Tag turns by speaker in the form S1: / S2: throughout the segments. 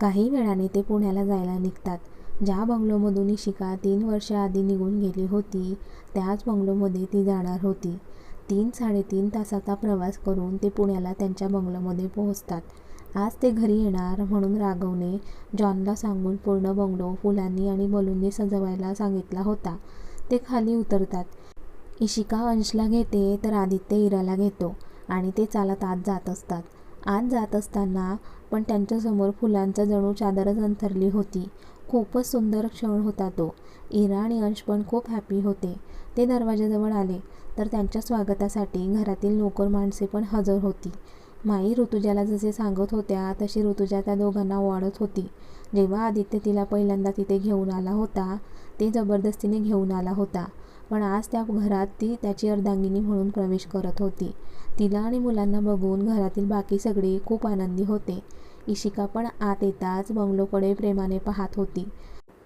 S1: काही वेळाने ते पुण्याला जायला निघतात. ज्या बंगलोमधून इशिका तीन वर्ष आधी निघून गेली होती त्याच बंगलोमध्ये ती जाणार होती. तीन साडेतीन तासाचा प्रवास करून ते पुण्याला त्यांच्या बंगलोमध्ये पोहोचतात. आज ते घरी येणार म्हणून राघवने जॉनला सांगून पूर्ण बंगलो फुलांनी आणि बलूननी सजवायला सांगितला होता. ते खाली उतरतात. इशिका अंशला घेते तर आदित्य इराला घेतो आणि ते चालत आत जात असतात. आत जात असताना पण त्यांच्यासमोर फुलांचं जणू चादरच अंथरली होती. खूपच सुंदर क्षण होता तो. इरा आणि अंश पण खूप हॅपी होते. ते दरवाजाजवळ आले. तर त्यांच्या स्वागतासाठी घरातील नोकर माणसे पण हजर होती. माई ऋतुजाला जसे सांगत होत्या तशी ऋतुजा त्या दोघांना वाढत होती. जेव्हा आदित्य तिला पहिल्यांदा तिथे घेऊन आला होता ते जबरदस्तीने घेऊन आला होता. पण आज त्या घरात ती त्याची अर्धांगिनी म्हणून प्रवेश करत होती. तिला आणि मुलांना बघून घरातील बाकी सगळे खूप आनंदी होते. इशिका पण आत येताच बंगलोकडे प्रेमाने पाहत होती.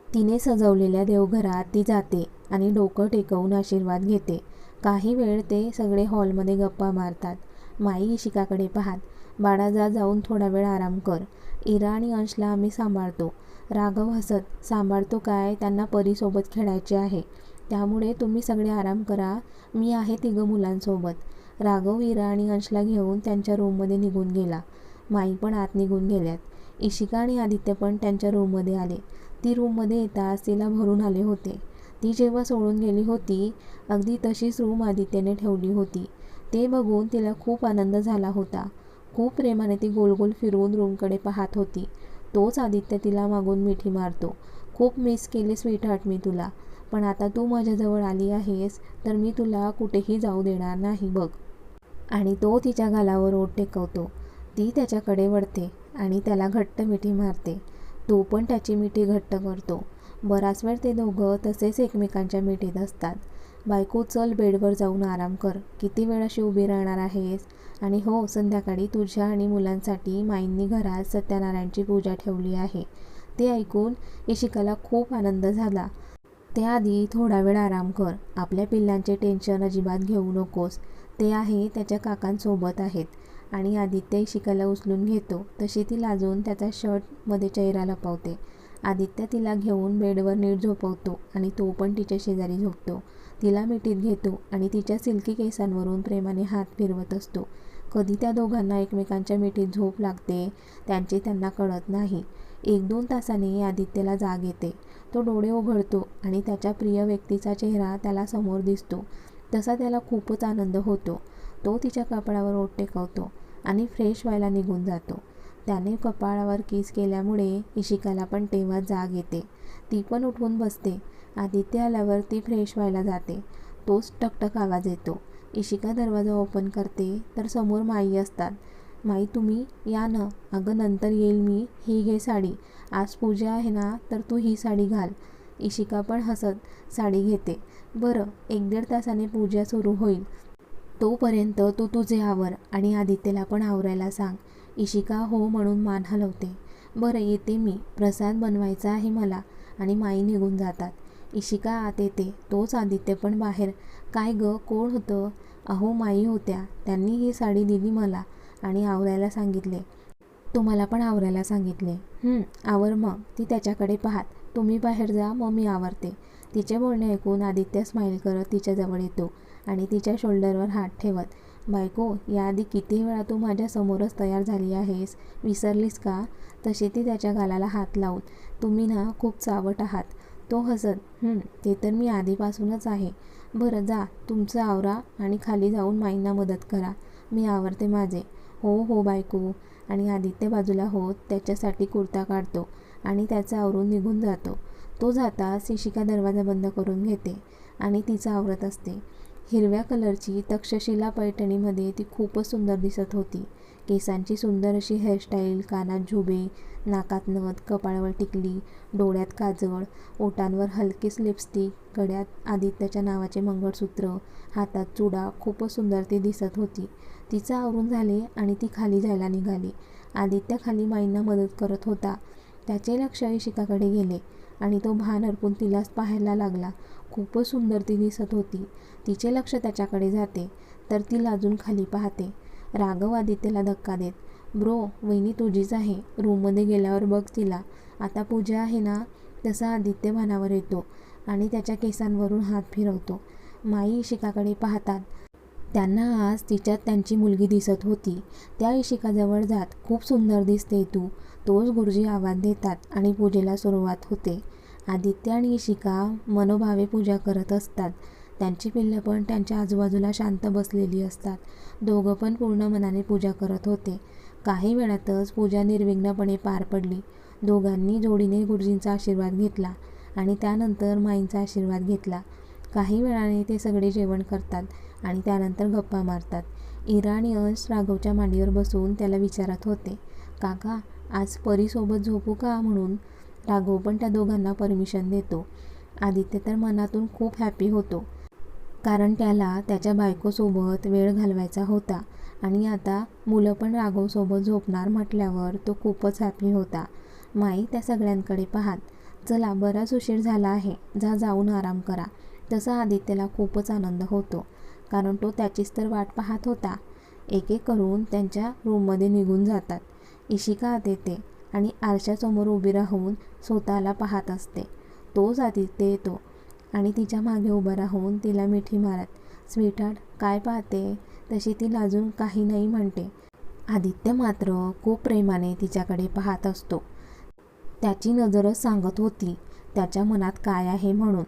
S1: तिने सजवलेल्या देवघरात ती जाते आणि डोकं टेकवून आशीर्वाद घेते. काही वेळ ते सगळे हॉलमध्ये गप्पा मारतात. माई इशिकाकडे पाहात बाळा जा जाऊन थोडा वेळ आराम कर. इरा आणि अंशला आम्ही सांभाळतो. राघव हसत सांभाळतो काय? त्यांना परीसोबत खेळायचे आहे. त्यामुळे तुम्ही सगळे आराम करा. मी आहे तिघं मुलांसोबत. राघव इरा आणि अंशला घेऊन त्यांच्या रूममध्ये निघून गेला. माई पण आत निघून गेल्यात. इशिका आणि आदित्य पण त्यांच्या रूममध्ये आले. ती रूममध्ये येताच तिला भरून आले होते. ती जेव्हा सोडून गेली होती अगदी तशीच रूम आदित्यने ठेवली होती. ते बघून तिला खूप आनंद झाला होता. खूप प्रेमाने ती गोल गोल फिरवून रूमकडे पाहत होती. तोच आदित्य तिला मागून मिठी मारतो. खूप मिस केली स्वीटहार्ट मी तुला. पण आता तू माझ्याजवळ आली आहेस तर मी तुला कुठेही जाऊ देणार नाही बघ. आणि तो तिच्या गालावर ओठ टेकवतो. ती त्याच्याकडे वळते आणि त्याला घट्ट मिठी मारते. तो पण त्याची मिठी घट्ट करतो. बराच वेळ ते दोघं तसेच एकमेकांच्या मिठीत असतात. बायको चल बेडवर जाऊन आराम कर. किती वेळ अशी उभी राहणार आहेस? आणि हो संध्याकाळी तुझ्या आणि मुलांसाठी माईंनी घरात सत्यनारायणची पूजा ठेवली आहे. ते ऐकून इशिकाला खूप आनंद झाला. त्याआधी थोडा वेळ आराम कर. आपल्या पिल्लांचे टेन्शन अजिबात घेऊ नकोस. ते आहे त्याच्या काकांसोबत आहेत. आणि आदित्य शिकायला उचलून घेतो. तशी ती लाजून त्याचा शर्टमध्ये चेहरा लपवते आदित्य तिला घेऊन बेडवर नीट झोपवतो आणि तो पण तिच्या शेजारी झोपतो. तिला मिठीत घेतो आणि तिच्या सिल्की केसांवरून प्रेमाने हात फिरवत असतो. कधी त्या दोघांना एकमेकांच्या मिठीत झोप लागते त्यांचे त्यांना कळत नाही. एक दोन तासाने आदित्यला जाग येते. तो डोळे उघडतो आणि त्याच्या प्रिय व्यक्तीचा चेहरा त्याला समोर दिसतो. तसा त्याला खूपच आनंद होतो. तो तिच्या कपाळावर ओठ टेकवतो आणि फ्रेश व्हायला निघून जातो. त्याने कपाळावर किस केल्यामुळे इशिकाला पण तेव्हा जाग येते. ती पण उठून बसते. आदित्य आल्यावर ती फ्रेश व्हायला जाते. तोच टकटक आवाज येतो. इशिका दरवाजा ओपन करते तर समोर माई असतात. माई तुम्ही या ना. अगं नंतर येईल मी ही घे साडी. आज पूजा आहे ना तर तू ही साडी घाल. इशिका पण हसत साडी घेते. बरं एक दीड तासाने पूजा सुरू होईल. तोपर्यंत तू तुझे आवर आणि आदित्यला पण आवरायला सांग. इशिका हो म्हणून मान हलवते. बरं येते मी. प्रसाद बनवायचा आहे मला आणि माई निघून जातात. इशिका आत येते. तोच आदित्य पण बाहेर. काय ग कोण होतं? अहो माई होत्या. त्यांनी ही साडी दिली मला आणि आवरायला सांगितले. तुम्हाला पण आवरायला सांगितले. आवर मग. ती त्याच्याकडे पाहात. तुम्ही बाहेर जा मग मी आवरते. तिचे बोलणे ऐकून आदित्य स्माईल करत तिच्याजवळ येतो आणि तिच्या शोल्डरवर हात ठेवत बायको याआधी किती वेळा तू माझ्यासमोरच तयार झाली आहेस? विसरलीस का? तशी ती त्याच्या गालाला हात लावून तुम्ही ना खूप चावट आहात. तो हसत ते तर मी आधीपासूनच आहे. बरं जा तुमचं आवरा आणि खाली जाऊन माईंना मदत करा. मी आवरते माझे. हो हो बायको. आणि आदित्य बाजूला होत त्याच्यासाठी कुर्ता काढतो. आणि त्याचं आवरून निघून जातो. तो जाता शिशिका दरवाजा बंद करून घेते आणि तिचं आवरत असते. हिरव्या कलरची तक्षशिला पैठणीमध्ये ती खूपच सुंदर दिसत होती. केसांची सुंदर अशी हेअरस्टाईल कानात झुबे नाकात नथ कपाळावर टिकली डोळ्यात काजळ ओटांवर हलकीच लिपस्टिक गळ्यात आदित्याच्या नावाचे मंगळसूत्र हातात चुडा खूपच सुंदर ती दिसत होती. तिचं आवरून झाले आणि ती खाली जायला निघाली. आदित्य खाली माईंना मदत करत होता. त्याचे लक्ष इशिकाकडे गेले आणि तो भान अर्पून तिलाच पाहायला लागला. खूपच सुंदर ती दिसत होती. तिचे लक्ष त्याच्याकडे जाते तर ती लाजून खाली पाहते. राघव आदित्यला धक्का देत ब्रो वहिनी तुझीच आहे. रूममध्ये गेल्यावर बघ तिला. आता पूजा आहे ना? तसा आदित्य भानावर येतो आणि त्याच्या केसांवरून हात फिरवतो. माई इशिकाकडे पाहतात त्यांना आज तिच्यात त्यांची मुलगी दिसत होती. त्या इशिकाजवळ जात खूप सुंदर दिसते तू. तोच गुरुजी आवाज देतात आणि पूजेला सुरुवात होते. आदित्य आणि इशिका मनोभावे पूजा करत असतात. त्यांची पिल्लं पण त्यांच्या आजूबाजूला शांत बसलेली असतात. दोघं पण पूर्ण मनाने पूजा करत होते. काही वेळातच पूजा निर्विघ्नपणे पार पडली. दोघांनी जोडीने गुरुजींचा आशीर्वाद घेतला आणि त्यानंतर माईंचा आशीर्वाद घेतला. काही वेळाने ते सगळे जेवण करतात. आणि त्यानंतर गप्पा मारतात. इराणी अंश राघवच्या मांडीवर बसून त्याला विचारत होते काका आज परीसोबत झोपू का म्हणून? राघव पण त्या दोघांना परमिशन देतो. आदित्य तर मनातून खूप हॅपी होतो. कारण त्याला त्याच्या बायकोसोबत वेळ घालवायचा होता आणि आता मुलं पण राघवसोबत झोपणार म्हटल्यावर तो खूपच हॅपी होता. माई त्या सगळ्यांकडे पाहात. चला बराच उशीर झाला आहे. जा जाऊन आराम करा. तसा आदित्यला खूपच आनंद होतो. कारण तो त्याचीच तर वाट पाहत होता. एक एक करून त्यांच्या रूममध्ये निघून जातात. इशिका आत येते आणि आरशासमोर उभी राहून स्वतःला पाहत असते. तोच आदित्य येतो आणि तिच्यामागे उभं राहून तिला मिठी मारत स्वीटहार्ट काय पाहते? तशी ती लाजून काही नाही म्हणते. आदित्य मात्र खूप प्रेमाने तिच्याकडे पाहत असतो. त्याची नजरच सांगत होती त्याच्या मनात काय आहे म्हणून.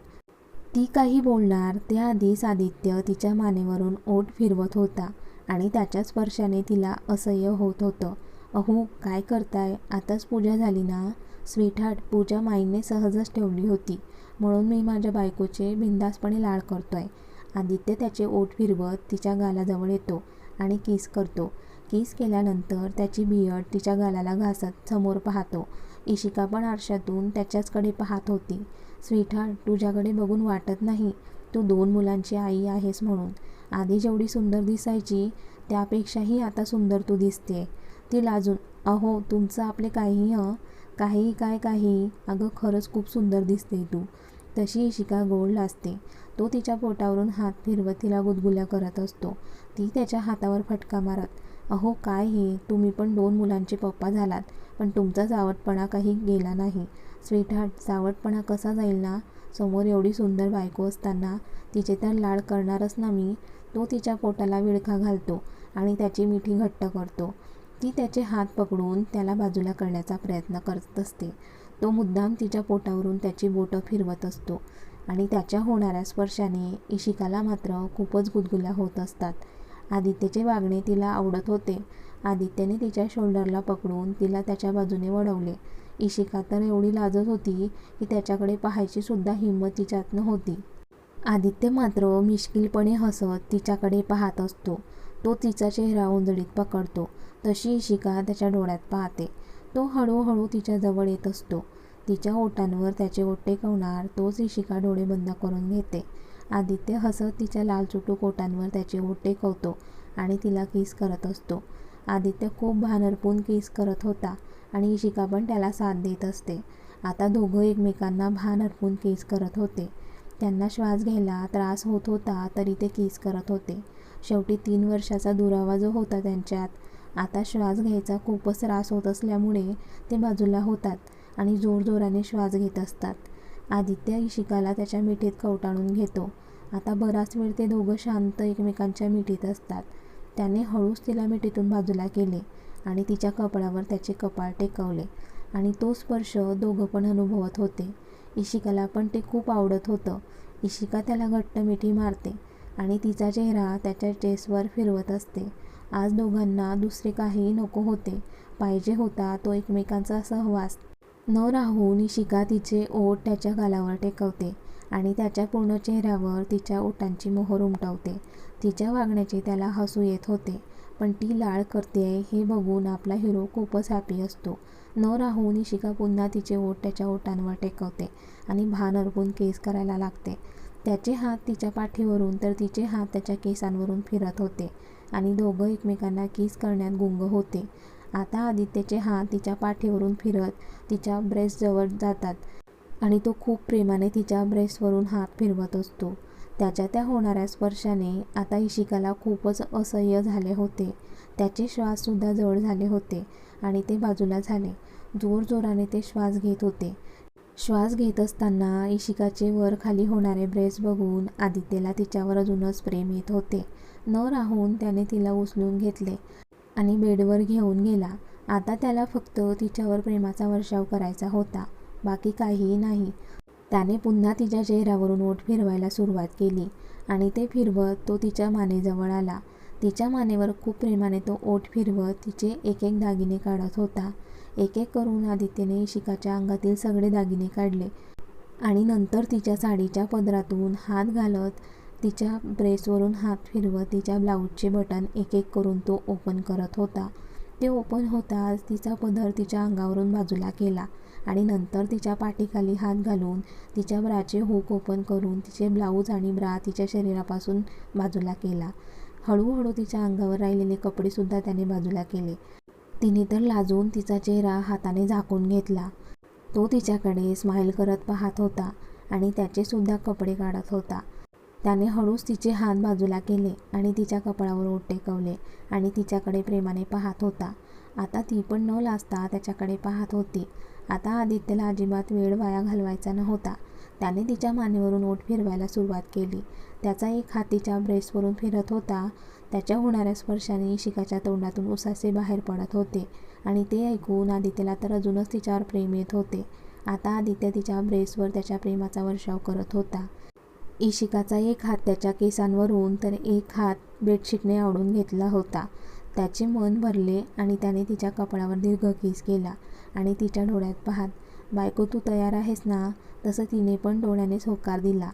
S1: ती काही बोलणार त्याआधीच आदित्य तिच्या मानेवरून ओठ फिरवत होता आणि त्याच्या स्पर्शाने तिला असह्य होत होतं. अहो काय करताय? आताच पूजा झाली ना? स्वीटहार्ट पूजा माईने सहजच ठेवली होती. म्हणून मी माझ्या बायकोचे बिंदासपणे लाड करतोय. आदित्य त्याचे ओठ फिरवत तिच्या गालाजवळ येतो आणि किस करतो. किस केल्यानंतर त्याची बियड तिच्या गालाला घासत समोर पाहतो. इशिका पण आरशातून त्याच्याचकडे पाहत होती. स्वीटहार्ट तुझ्याकडे बघून वाटत नाही. तू दोन मुलांची आई आहेस म्हणून. आधी जेवढी सुंदर दिसायची त्यापेक्षाही आता सुंदर तू दिसते ती लाजून अहो तुमचं आपले काही हं? काही काय काही? अगं खरंच खूप सुंदर दिसते तू. तशी इशिका गोड लाजते. तो तिच्या पोटावरून हात फिरवत तिला गुदगुल्या करत असतो. ती त्याच्या हातावर फटका मारत अहो काय हे? तुम्ही पण दोन मुलांचे पप्पा झालात पण तुमचा जावटपणा काही गेला नाही. स्वीटहार्ट सावटपणा कसा जाईल ना? समोर एवढी सुंदर बायको असताना तिचे तर लाड करणारच ना मी. तो तिच्या पोटाला विळखा घालतो आणि त्याची मिठी घट्ट करतो. ती त्याचे हात पकडून त्याला बाजूला करण्याचा प्रयत्न करत असते. तो मुद्दाम तिच्या पोटावरून त्याची बोटं फिरवत असतो आणि त्याच्या होणाऱ्या स्पर्शाने इशिकाला मात्र खूपच गुदगुल्या होत असतात. आदित्यचे वागणे तिला आवडत होते. आदित्यने तिच्या शोल्डरला पकडून तिला त्याच्या बाजूने वळवले. इशिका तर एवढी लाजत होती की त्याच्याकडे पाहायची सुद्धा हिंमत तिच्यात नव्हती आदित्य मात्र मिश्किलपणे हसत तिच्याकडे पाहत असतो. तो तिचा चेहरा उंजळीत पकडतो. तशी इशिका त्याच्या डोळ्यात पाहते. तो हळूहळू तिच्याजवळ येत असतो. तिच्या ओठांवर त्याचे ओटे टेकवणार तोच इशिका डोळे बंद करून घेते. आदित्य हसत तिच्या लाल चुटूक ओठांवर त्याचे ओटे टेकवतो आणि तिला किस करत असतो. आदित्य खूप भानरपून किस करत होता आणि इशिका पण त्याला साथ देत असते. आता दोघं एकमेकांना भान हरपून केस करत होते. त्यांना श्वास घ्यायला त्रास होत होता तरी ते केस करत होते. शेवटी तीन वर्षाचा दुरावा जो होता त्यांच्यात आता श्वास घ्यायचा खूपच त्रास होत असल्यामुळे ते बाजूला होतात आणि जोरजोराने श्वास घेत असतात. आदित्य इशिकाला त्याच्या मिठीत कवटाळून घेतो. आता बराच वेळ ते दोघं शांत एकमेकांच्या मिठीत असतात. त्याने हळूच तिला मिठीतून बाजूला केले आणि तिच्या कपाळावर त्याचे कपाळ टेकवले. आणि तो स्पर्श दोघं पण अनुभवत होते. इशिकाला पण ते खूप आवडत होतं. इशिका त्याला घट्ट मिठी मारते आणि तिचा चेहरा त्याच्या चेसवर फिरवत असते. आज दोघांना दुसरे काहीही नको होते. पाहिजे होता तो एकमेकांचा सहवास. न राहून इशिका तिचे ओठ त्याच्या गालावर टेकवते. आणि त्याच्या पूर्ण चेहऱ्यावर तिच्या ओठांची मोहर उमटवते. तिच्या वागण्याचे त्याला हसू येत होते. पण ती लाळ करते हे बघून आपला हिरो खूपच हॅपी असतो. न राहून इशिका पुन्हा तिचे ओठ त्याच्या ओठांवर टेकवते आणि भान अर्पून केस करायला लागते. त्याचे हात तिच्या पाठीवरून तर तिचे हात त्याच्या केसांवरून फिरत होते आणि दोघं एकमेकांना किस करण्यात गुंग होते. आता आदित्यचे हात तिच्या पाठीवरून फिरत तिच्या ब्रेस्टजवळ जातात. आणि तो खूप प्रेमाने तिच्या ब्रेस्टवरून हात फिरवत असतो. त्याच्या त्या होणाऱ्या स्पर्शाने आता इशिकाला खूपच असह्य झाले होते. त्याचे श्वाससुद्धा जड झाले होते आणि ते बाजूला झाले. जोरजोराने ते श्वास घेत होते. श्वास घेत असताना इशिकाचे वर खाली होणारे ब्रेस बघून आदित्यला तिच्यावर अजूनच प्रेम येत होते. न राहून त्याने तिला उचलून घेतले आणि बेडवर घेऊन गेला. आता त्याला फक्त तिच्यावर प्रेमाचा वर्षाव करायचा होता. बाकी काहीही नाही. त्याने पुन्हा तिच्या चेहऱ्यावरून ओठ फिरवायला सुरुवात केली आणि ते फिरवत तो तिच्या मानेजवळ आला. तिच्या मानेवर खूप प्रेमाने तो ओठ फिरवत तिचे एक एक दागिने काढत होता. एक एक करून आदित्यने इशिकाच्या अंगातील सगळे दागिने काढले आणि नंतर तिच्या साडीच्या पदरातून हात घालत तिच्या ब्रेसवरून हात फिरवत तिच्या ब्लाऊजचे बटन एक एक करून तो ओपन करत होता. ते ओपन होताच तिचा पदर तिच्या अंगावरून बाजूला केला. आणि नंतर तिच्या पाठीखाली हात घालून तिच्या ब्राचे हुक ओपन करून तिचे ब्लाऊज आणि ब्रा तिच्या शरीरापासून बाजूला केला. हळूहळू तिच्या अंगावर राहिलेले कपडेसुद्धा त्याने बाजूला केले. तिने तर लाजून तिचा चेहरा हाताने झाकून घेतला. तो तिच्याकडे स्माईल करत पाहत होता आणि त्याचेसुद्धा कपडे काढत होता. त्याने हळूच तिचे हात बाजूला केले आणि तिच्या कपाळावर ओट टेकवले आणि तिच्याकडे प्रेमाने पाहत होता. आता ती पण न लाजता त्याच्याकडे पाहत होती. आता आदित्यला अजिबात वेळ वाया घालवायचा नव्हता. त्याने तिच्या मानेवरून ओठ फिरवायला सुरुवात केली. त्याचा एक हात तिच्या ब्रेसवरून फिरत होता. त्याच्या होणाऱ्या स्पर्शाने इशिकाच्या तोंडातून उसासे बाहेर पडत होते आणि ते ऐकून आदित्यला तर अजूनच तिच्यावर प्रेम येत होते. आता आदित्य तिच्या ब्रेसवर त्याच्या प्रेमाचा वर्षाव करत होता. इशिकाचा एक हात त्याच्या केसांवरून तर एक हात बेडशीटने आवडून घेतला होता. त्याचे मन भरले आणि त्याने तिच्या कपाळावर दीर्घ किस केला आणि तिच्या डोळ्यात पाहत बायको तू तयार आहेस ना? तसं तिने पण डोळ्यानेच होकार दिला.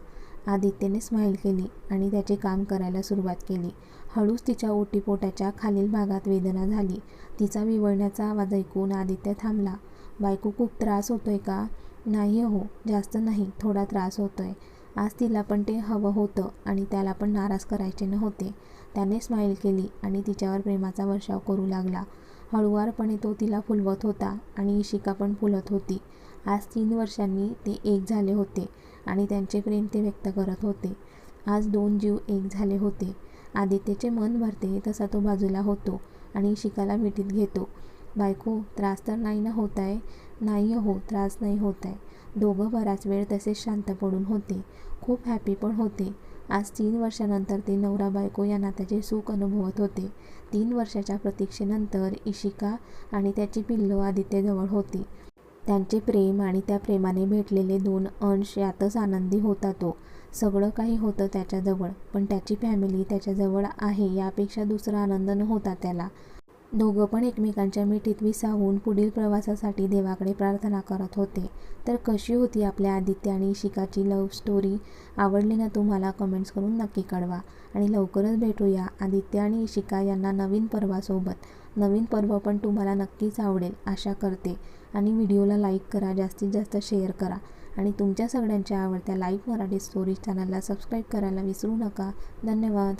S1: आदित्यने स्माईल केली आणि त्याचे काम करायला सुरुवात केली. हळूच तिच्या ओटीपोटाच्या खालील भागात वेदना झाली. तिचा विवळण्याचा आवाज ऐकून आदित्य थांबला. बायको खूप त्रास होतोय का? नाही हो जास्त नाही थोडा त्रास होतोय. आज तिला पण ते हवं होतं आणि त्याला पण नाराज करायचे नव्हते. त्याने स्माईल केली आणि तिच्यावर प्रेमाचा वर्षाव करू लागला. हळुवारपणे तो तिला फुलवत होता आणि इशिका पण फुलत होती. आज तीन वर्षांनी ते एक झाले होते आणि त्यांचे प्रेम ते व्यक्त करत होते. आज दोन जीव एक झाले होते. आदित्यचे मन भरते तसा तो बाजूला होतो आणि इशिकाला मिठीत घेतो. बायको त्रास तर नाही ना होत आहे नाही हो त्रास नाही होत आहे दोघं बराच वेळ तसेच शांत पडून होते. खूप हॅपी पण होते. आज तीन वर्षानंतर ते नवरा बायको या नात्याचे सुख अनुभवत होते. तीन वर्षाच्या प्रतीक्षेनंतर इशिका आणि त्याची पिल्लं आदित्यजवळ होती. त्यांचे प्रेम आणि त्या प्रेमाने भेटलेले दोन अंश यातच आनंदी होता तो. सगळं काही होतं त्याच्याजवळ पण त्याची फॅमिली त्याच्याजवळ आहे यापेक्षा दुसरा आनंद नव्हता त्याला. दोघं पण एकमेकांच्या मिठीत विसावून पुढील प्रवासासाठी देवाकडे प्रार्थना करत होते. तर कशी होती आपल्या आदित्य आणि इशिकाची लव्ह स्टोरी आवडली ना तुम्हाला? कमेंट्स करून नक्की कळवा. आणि लवकरच भेटूया. आदित्य आणि इशिका यांना नवीन पर्वासोबत. नवीन पर्व पण तुम्हाला नक्कीच आवडेल आशा करते. आणि व्हिडिओला लाईक करा जास्तीत जास्त शेअर करा. आणि तुमच्या सगळ्यांच्या आवडत्या लाईव्ह मराठी स्टोरीज चॅनलला सबस्क्राईब करायला विसरू नका. धन्यवाद.